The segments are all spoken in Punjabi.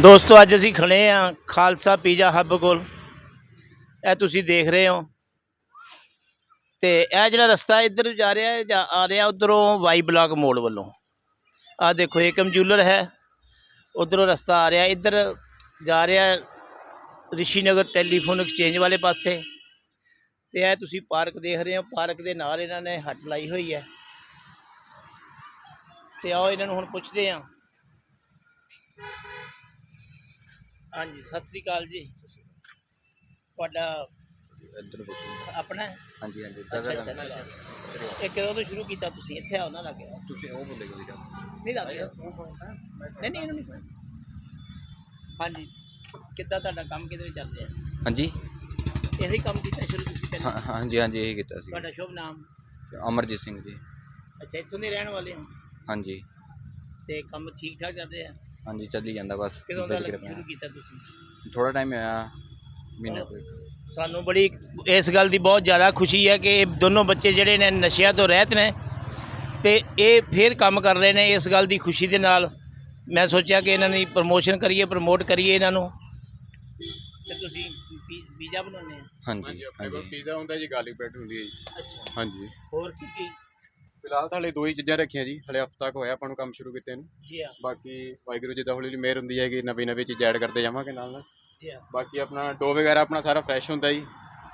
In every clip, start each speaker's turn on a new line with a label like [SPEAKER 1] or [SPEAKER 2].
[SPEAKER 1] ਦੋਸਤੋ, ਅੱਜ ਅਸੀਂ ਖੜੇ ਆ ਖਾਲਸਾ ਪੀਜ਼ਾ ਹੱਬ ਕੋਲ। ਇਹ ਤੁਸੀਂ ਦੇਖ ਰਹੇ ਹੋ। ਤੇ ਇਹ ਜਿਹੜਾ ਰਸਤਾ ਇੱਧਰ ਜਾ ਰਿਹਾ ਹੈ ਜਾਂ ਆ ਰਿਹਾ ਉਧਰੋਂ ਵਾਈ ਬਲਾਕ ਮੋੜ ਵੱਲੋਂ। ਆ ਦੇਖੋ, ਇਹ ਕਮਜ਼ੂਲਰ ਹੈ। ਉਧਰੋਂ ਰਸਤਾ ਆ ਰਿਹਾ, ਇੱਧਰ ਜਾ ਰਿਹਾ ਰਿਸ਼ੀ ਨਗਰ ਟੈਲੀਫੋਨ ਐਕਸਚੇਂਜ ਵਾਲੇ ਪਾਸੇ। ਤੇ ਇਹ ਤੁਸੀਂ ਪਾਰਕ ਦੇਖ ਰਹੇ ਹੋ। ਪਾਰਕ ਦੇ ਨਾਲ ਇਹਨਾਂ ਨੇ ਹੱਟ ਲਾਈ ਹੋਈ ਹੈ। ਤੇ ਆਓ, ਇਹਨਾਂ ਨੂੰ ਹੁਣ ਪੁੱਛਦੇ ਹਾਂ ਹਾਂਜੀ ਸਤਿ ਸ੍ਰੀ ਅਕਾਲ ਜੀ। ਤੁਹਾਡਾ
[SPEAKER 2] ਇੱਧਰ
[SPEAKER 1] ਆਪਣਾ? ਹੈ?
[SPEAKER 2] ਹਾਂਜੀ ਹਾਂਜੀ
[SPEAKER 1] ਅੱਛਾ। ਇਹ ਕਦੋਂ ਤੋਂ ਸ਼ੁਰੂ ਕੀਤਾ ਤੁਸੀਂ? ਇੱਥੇ ਨਾ ਲੱਗੇ
[SPEAKER 2] ਤੁਸੀਂ ਉਹ ਬੋਲੇਗਾ ਵੀਰਾ
[SPEAKER 1] ਨਹੀਂ ਲੱਗੇ ਨਹੀਂ ਨਹੀਂ ਇਹਨੂੰ ਨਹੀਂ ਕੋਈ। ਹਾਂਜੀ ਕਿੱਦਾਂ ਤੁਹਾਡਾ ਕੰਮ ਕਿਹਦੇ ਵਿੱਚ ਚੱਲ ਰਿਹਾ?
[SPEAKER 2] ਹਾਂਜੀ।
[SPEAKER 1] ਇਹੀ ਕੰਮ ਕੀਤਾ ਸ਼ੁਰੂ ਤੁਸੀਂ ਪਹਿਲਾਂ?
[SPEAKER 2] ਹਾਂ- ਹਾਂਜੀ ਹਾਂਜੀ ਇਹੀ ਕੀਤਾ ਸੀ।
[SPEAKER 1] ਤੁਹਾਡਾ ਸ਼ੁਭ ਨਾਮ?
[SPEAKER 2] ਅਮਰਜੀਤ ਸਿੰਘ ਜੀ।
[SPEAKER 1] ਅੱਛਾ ਇੱਥੋਂ ਦੇ ਰਹਿਣ ਵਾਲੇ ਹੋ?
[SPEAKER 2] ਹਾਂਜੀ।
[SPEAKER 1] ਤੇ ਕੰਮ ਠੀਕ ਠਾਕ ਚੱਲ ਰਿਹਾ?
[SPEAKER 2] ਹਾਂਜੀ ਚੱਲੀ ਜਾਂਦਾ ਬਸ
[SPEAKER 1] ਕਦੋਂ ਦਾ ਲੱਗ- ਸ਼ੁਰੂ ਕੀਤਾ ਤੁਸੀਂ?
[SPEAKER 2] ਥੋੜਾ ਟਾਈਮ ਆਇਆ ਮਹੀਨਾ ਕੁ ਇੱਕ।
[SPEAKER 1] ਸਾਨੂੰ ਬੜੀ ਇਸ ਗੱਲ ਦੀ ਬਹੁਤ ਜ਼ਿਆਦਾ ਖੁਸ਼ੀ ਹੈ ਕਿ ਇਹ ਦੋਨੋਂ ਬੱਚੇ ਜਿਹੜੇ ਨੇ ਨਸ਼ਿਆਂ ਤੋਂ ਰਹਿਤ ਨੇ ਤੇ ਇਹ ਫੇਰ ਕੰਮ ਕਰ ਰਹੇ ਨੇ ਇਸ ਗੱਲ ਦੀ ਖੁਸ਼ੀ ਦੇ ਨਾਲ। ਮੈਂ ਸੋਚਿਆ ਕਿ ਇਹਨਾਂ ਦੀ ਪ੍ਰਮੋਸ਼ਨ ਕਰੀਏ ਪ੍ਰਮੋਟ ਕਰੀਏ ਇਹਨਾਂ ਨੂੰ। ਤੇ ਤੁਸੀਂ ਪੀ- ਪੀਜ਼ਾ ਬਣਾਉਂਦੇ ਆ
[SPEAKER 2] ਹਾਂਜੀ
[SPEAKER 3] ਹਾਂਜੀ ਆਪਣੇ ਕੋਲ
[SPEAKER 2] ਹਾਂਜੀ।
[SPEAKER 3] ਪੀਜ਼ਾ ਹੁੰਦਾ ਜੀ ਗਾਰਲਿਕ ਬ੍ਰੈਡ ਹੁੰਦੀ ਹੈ ਜੀ।
[SPEAKER 1] ਅੱਛਾ।
[SPEAKER 3] ਹਾਂਜੀ।
[SPEAKER 1] ਹੋਰ ਕੀ ਕੀ
[SPEAKER 3] ਫਿਲਹਾਲ ਤਾਂ ਹਲੇ ਦੋ ਹੀ ਚੀਜ਼ਾਂ ਰੱਖੀਆਂ ਜੀ ਹਲੇ ਹਫਤਾ ਕੁ ਹੋਇਆ ਆਪਾਂ ਨੂੰ ਕੰਮ ਸ਼ੁਰੂ ਕੀਤੇ ਨੂੰ।
[SPEAKER 1] ਜੀ ਆ
[SPEAKER 3] ਬਾਕੀ ਵਾਹਿਗੁਰੂ ਜੀ ਦਾ ਹੌਲੀ ਹੌਲੀ ਮਿਹਰ ਹੁੰਦੀ ਹੈ ਕਿ ਨਵੀਂ ਨਵੀਂ ਚੀਜ਼ ਐਡ ਕਰਦੇ ਜਾਵਾਂਗੇ ਨਾਲ ਨਾਲ।
[SPEAKER 1] ਜੀ ਆ
[SPEAKER 3] ਬਾਕੀ ਆਪਣਾ ਡੋ ਵਗੈਰਾ ਆਪਣਾ ਸਾਰਾ ਫਰੈਸ਼ ਹੁੰਦਾ ਜੀ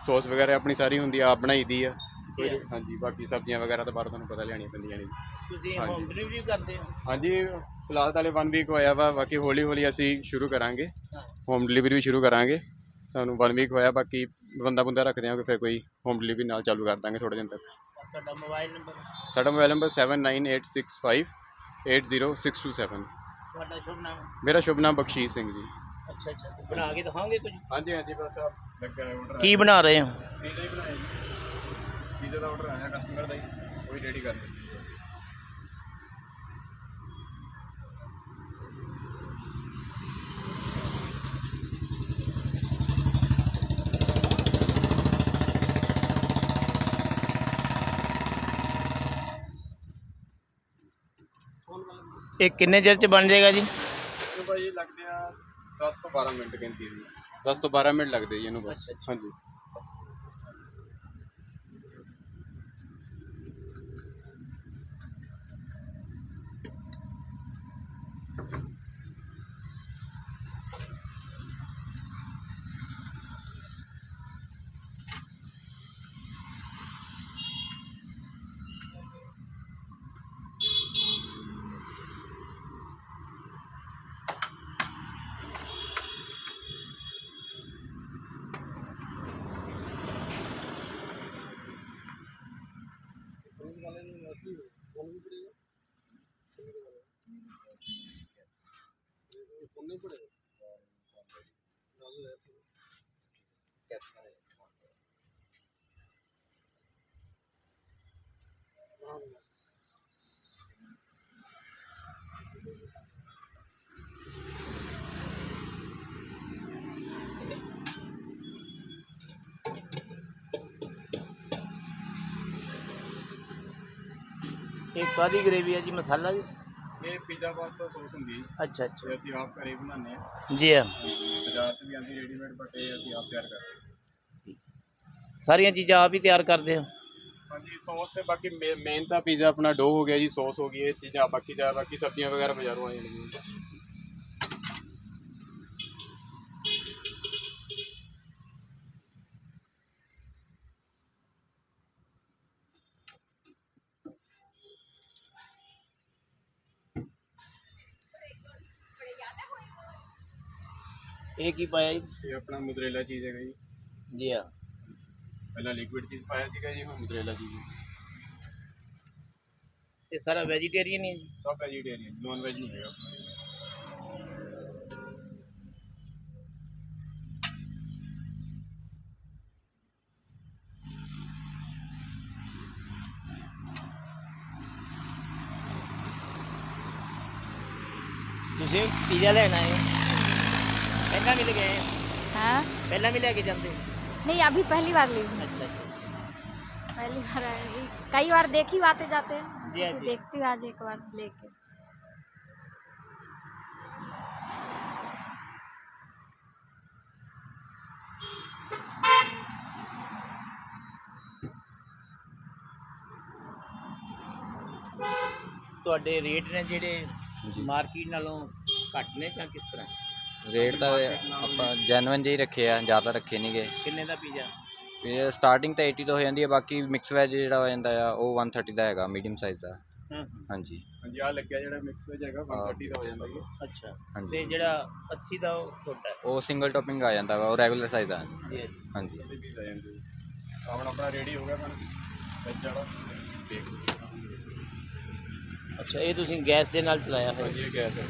[SPEAKER 3] ਸੌਸ ਵਗੈਰਾ ਆਪਣੀ ਸਾਰੀ ਹੁੰਦੀ ਆ ਆਪ ਬਣਾਈ ਦੀ ਆ। ਕੋਈ
[SPEAKER 1] Yeah.
[SPEAKER 3] ਹਾਂਜੀ ਬਾਕੀ ਸਬਜ਼ੀਆਂ ਵਗੈਰਾ ਤਾਂ ਬਾਹਰੋਂ ਤੁਹਾਨੂੰ ਪਤਾ ਲਿਆਣੀਆਂ ਪੈਂਦੀਆਂ ਨੇ ਜੀ।
[SPEAKER 1] ਤੁਸੀਂ
[SPEAKER 3] ਹਾਂਜੀ।
[SPEAKER 1] ਹੋਮ ਡਿਲੀਵਰੀ ਕਰਦੇ ਹੋ?
[SPEAKER 3] ਹਾਂਜੀ ਫਿਲਹਾਲ ਤਾਂ ਹਲੇ 1 ਵੀਕ ਹੋਇਆ ਵਾ ਬਾਕੀ ਹੌਲੀ ਹੌਲੀ ਅਸੀਂ ਸ਼ੁਰੂ ਕਰਾਂਗੇ।
[SPEAKER 1] ਹਾਂ।
[SPEAKER 3] ਹੋਮ ਡਿਲੀਵਰੀ ਵੀ ਸ਼ੁਰੂ ਕਰਾਂਗੇ। ਸਾਨੂੰ 1 ਵੀਕ ਹੋਇਆ ਬਾਕੀ ਬੰਦਾ ਬੰਦਾ ਰੱਖ ਦਿਆਂਗੇ ਫਿਰ ਕੋਈ ਹੋਮ ਡਿਲੀਵਰੀ ਨਾਲ ਚਾਲੂ ਕਰ ਦਾਂਗੇ ਥੋੜੇ ਦਿਨ ਤੱਕ।
[SPEAKER 1] ਤੁਹਾਡਾ ਮੋਬਾਈਲ ਨੰਬਰ?
[SPEAKER 3] ਸਾਡਾ ਮੋਬਾਈਲ ਨੰਬਰ 7986580627
[SPEAKER 1] ਤੁਹਾਡਾ ਸ਼ੁਭ ਨਾਮ?
[SPEAKER 3] ਮੇਰਾ ਸ਼ੁਭ ਨਾਮ ਬਖਸ਼ੀਸ਼ ਸਿੰਘ ਜੀ।
[SPEAKER 1] ਅੱਛਾ ਅੱਛਾ। ਤੇ ਬਣਾ ਕੇ ਦਿਖਾਓਗੇ ਕੁਝ?
[SPEAKER 3] ਹਾਂਜੀ ਹਾਂਜੀ ਬਸ ਆਪ ਲੱਗਾ ਹੈ ਆਰਡਰ
[SPEAKER 1] ਕੀ ਬਣਾ ਰਹੇ ਹੋ?
[SPEAKER 3] ਪੀਜ਼ਾ ਹੀ ਬਣਾਇਆ ਜੀ। ਪੀਜ਼ਾ ਦਾ ਆਰਡਰ ਆਇਆ ਕਸਟਮਰ ਦਾ ਹੀ ਹੀ ਰੈਡੀ ਕਰ ਦਿੱਤੀ
[SPEAKER 1] ਇਹ ਕਿੰਨੇ ਚਿਰ ਚ ਬਣ ਜਾਏਗਾ ਜੀ?
[SPEAKER 3] ਇਹਨੂੰ ਭਾਈ ਲੱਗਦੇ ਆ 10 ਤੋਂ 12 ਮਿੰਟ ਗਿਣਤੀ ਦੀ 10 ਤੋਂ 12 ਮਿੰਟ ਲੱਗਦੇ ਜੀ ਇਹਨੂੰ ਬਸ। ਹਾਂਜੀ।
[SPEAKER 1] ਇਹ ਕਾਦੀ ਗ੍ਰੇਵੀ ਹੈ ਜੀ ਮਸਾਲਾ ਜੀ
[SPEAKER 3] ਇਹ ਪੀਜ਼ਾ ਪਾਸਤਾ ਸੌਸ ਹੁੰਦੀ ਹੈ ਜੀ।
[SPEAKER 1] ਅੱਛਾ ਅੱਛਾ।
[SPEAKER 3] ਇਹ ਅਸੀਂ ਆਪ ਘਰੇ ਬਣਾਉਂਦੇ ਆ
[SPEAKER 1] ਜੀ ਹਾਂ।
[SPEAKER 3] ਬਾਜ਼ਾਰ 'ਚ ਵੀ ਆਉਂਦੀ ਰੈਡੀਮੇਡ ਬਟ ਇਹ ਅਸੀਂ ਆਪ ਤਿਆਰ ਕਰਦੇ ਹਾਂ।
[SPEAKER 1] ਸਾਰੀਆਂ ਚੀਜ਼ਾਂ ਆਪ ਹੀ ਤਿਆਰ ਕਰਦੇ ਹੋ?
[SPEAKER 3] ਹਾਂਜੀ ਸੌਸ ਤੇ ਬਾਕੀ ਮੇਨ ਤਾਂ ਪੀਜ਼ਾ ਆਪਣਾ ਡੋ ਹੋ ਗਿਆ ਜੀ ਸੌਸ ਹੋ ਗਈ ਇਹ ਚੀਜ਼ਾਂ ਬਾਕੀ ਜਾ ਬਾਕੀ ਸਬਜ਼ੀਆਂ ਵਗੈਰਾ ਬਾਜ਼ਾਰੋਂ ਆ ਜਾਂਦੀਆਂ
[SPEAKER 1] ਇਹ ਕੀ ਪਾਇਆ ਜੀ?
[SPEAKER 3] ਇਹ ਆਪਣਾ ਮੁਜ਼ਰੇਲਾ ਚੀਜ਼ ਹੈਗਾ ਜੀ।
[SPEAKER 1] ਜੀ ਹਾਂ।
[SPEAKER 3] ਪਹਿਲਾਂ ਲਿਕੁਇਡ ਚੀਜ਼ ਪਾਇਆ ਸੀਗਾ ਜੀ ਹੁਣ ਮੁਜ਼ਰੇਲਾ ਚੀਜ਼
[SPEAKER 1] ਇਹ ਸਾਰਾ ਵੈਜੀਟੇਰੀਅਨ ਹੀ ਹੈ ਜੀ?
[SPEAKER 3] ਸਭ ਵੈਜੀਟੇਰੀਅਨ ਨੌਨ ਵੈਜ ਨਹੀਂ ਹੈਗਾ ਆਪਣਾ।
[SPEAKER 1] ਤੁਸੀਂ ਪੀਜ਼ਾ ਲੈਣ ਹੋ? पहला मिल गए
[SPEAKER 4] हाँ।
[SPEAKER 1] पहला मिला कि जानते
[SPEAKER 4] नहीं अभी पहली बार ली
[SPEAKER 1] अच्छा अच्छा।
[SPEAKER 4] पहली बार आई कई बार देखी आते जाते हैं।
[SPEAKER 1] जी हाँ, जी।
[SPEAKER 4] देखती आज एक बार लेके।
[SPEAKER 1] ਤੁਹਾਡੇ ਰੇਟ ਨੇ ਜਿਹੜੇ ਮਾਰਕੀਟ ਨਾਲੋਂ ਘੱਟ ਨੇ ਜਾਂ ਕਿਸ ਤਰ੍ਹਾਂ
[SPEAKER 2] ਰੇਟ ਤਾਂ ਆਪਾਂ ਜੈਨੂਇਨ ਜਿਹੀ ਰੱਖੇ ਆ ਜ਼ਿਆਦਾ ਰੱਖੇ ਨਹੀਂਗੇ।
[SPEAKER 1] ਕਿੰਨੇ ਦਾ ਪੀਜ਼ਾ?
[SPEAKER 2] ਇਹ ਸਟਾਰਟਿੰਗ ਤਾਂ 80 ਤੋਂ ਹੋ ਜਾਂਦੀ ਹੈ ਬਾਕੀ ਮਿਕਸ ਵੈਜ ਜਿਹੜਾ ਹੋ ਜਾਂਦਾ ਆ ਉਹ 130 ਦਾ ਹੈਗਾ ਮੀਡੀਅਮ ਸਾਈਜ਼ ਦਾ।
[SPEAKER 1] ਹਾਂ
[SPEAKER 2] ਹਾਂਜੀ।
[SPEAKER 3] ਹਾਂਜੀ ਆ ਲੱਗਿਆ ਜਿਹੜਾ ਮਿਕਸ ਵਿੱਚ ਹੈਗਾ 130 ਦਾ ਹੋ ਜਾਂਦਾ ਜੀ।
[SPEAKER 1] ਅੱਛਾ। ਤੇ
[SPEAKER 2] ਹਾਂਜੀ
[SPEAKER 1] ਜਿਹੜਾ 80 ਦਾ ਉਹ ਛੋਟਾ ਹੈ?
[SPEAKER 2] ਉਹ ਸਿੰਗਲ ਟੌਪਿੰਗ ਆ ਜਾਂਦਾ ਵਾ ਉਹ ਰੈਗੂਲਰ ਸਾਈਜ਼ ਆ।
[SPEAKER 1] ਜੀ ਜੀ।
[SPEAKER 2] ਹਾਂਜੀ।
[SPEAKER 3] ਇਹਦੇ ਵੀ ਆ ਜਾਂਦੇ ਜੀ। ਆਹ ਹੁਣ ਆਪਣਾ ਰੈਡੀ ਹੋ ਗਿਆ ਬਣ ਵਿੱਚ ਵਾਲਾ। ਦੇਖ ਲਓ
[SPEAKER 1] ਅੱਛਾ ਇਹ ਤੁਸੀਂ ਗੈਸ ਦੇ ਨਾਲ ਚਲਾਇਆ ਹੋਇਆ।
[SPEAKER 3] ਹਾਂਜੀ ਇਹ ਗੈਸ ਹੈ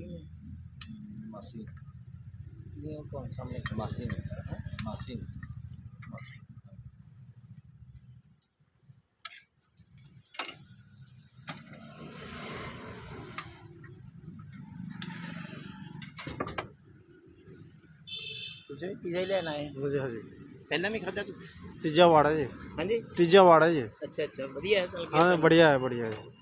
[SPEAKER 1] है
[SPEAKER 2] मशीन। ये कौन मशीन।
[SPEAKER 1] है? मशीन। तुझे है मुझे
[SPEAKER 5] हाँ जी
[SPEAKER 1] पहला में तुझे? तीजा
[SPEAKER 5] वाड़ा जी। हाँ
[SPEAKER 1] जी?
[SPEAKER 5] तीजा वाड़ा जी।
[SPEAKER 1] अच्छा अच्छा बढ़िया है तो
[SPEAKER 5] हाँ बढ़िया है बढ़िया है।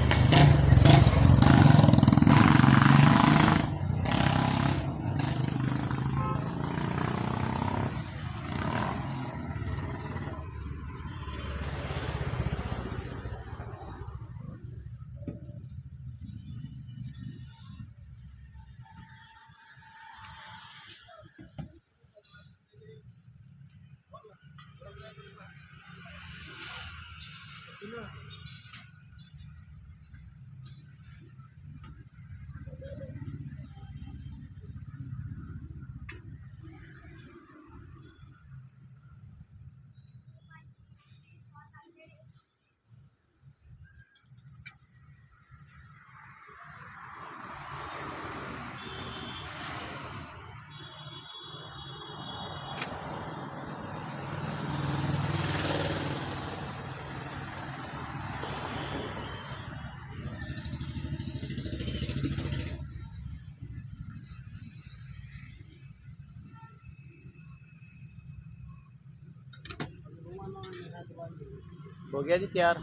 [SPEAKER 1] ਹੋ ਗਿਆ ਜੀ ਤਿਆਰ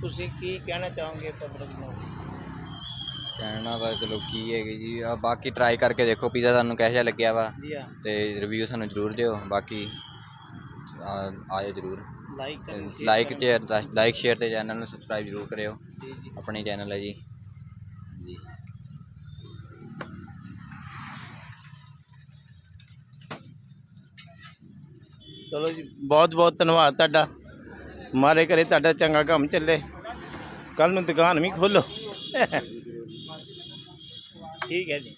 [SPEAKER 1] ਤੁਸੀਂ ਕੀ ਕਹਿਣਾ ਚਾਹੋਗੇ ਪਬਲਿਕ ਨੂੰ?
[SPEAKER 2] ਕਹਿਣਾ ਤਾਂ ਚਲੋ ਕੀ ਹੈਗੀ ਜੀ ਆ ਬਾਕੀ ਟਰਾਈ ਕਰਕੇ ਦੇਖੋ ਪੀਜ਼ਾ ਤੁਹਾਨੂੰ ਕਿਹੋ ਜਿਹਾ ਲੱਗਿਆ ਵਾ।
[SPEAKER 1] ਜੀ ਹਾਂ।
[SPEAKER 2] ਤੇ ਰਿਵਿਊ ਸਾਨੂੰ ਜ਼ਰੂਰ ਦਿਓ ਬਾਕੀ ਆ- ਆਇਓ ਜ਼ਰੂਰ।
[SPEAKER 1] ਲਾਈਕ ਕਰੋ
[SPEAKER 2] ਲਾਈਕ ਸ਼ੇਅਰ ਤੇ ਚੈਨਲ ਨੂੰ ਸਬਸਕ੍ਰਾਈਬ ਜ਼ਰੂਰ ਕਰਿਓ।
[SPEAKER 1] ਜੀ ਜੀ।
[SPEAKER 2] ਆਪਣੇ ਚੈਨਲ ਹੈ ਜੀ। ਜੀ।
[SPEAKER 1] ਚਲੋ ਜੀ ਬਹੁਤ ਬਹੁਤ ਧੰਨਵਾਦ ਤੁਹਾਡਾ। ਮਾਰੇ ਘਰੇ ਤੁਹਾਡਾ ਚੰਗਾ ਕੰਮ ਚੱਲੇ। ਕੱਲ ਨੂੰ ਦੁਕਾਨ ਵੀ ਖੋਲੋ। ਠੀਕ ਹੈ ਜੀ।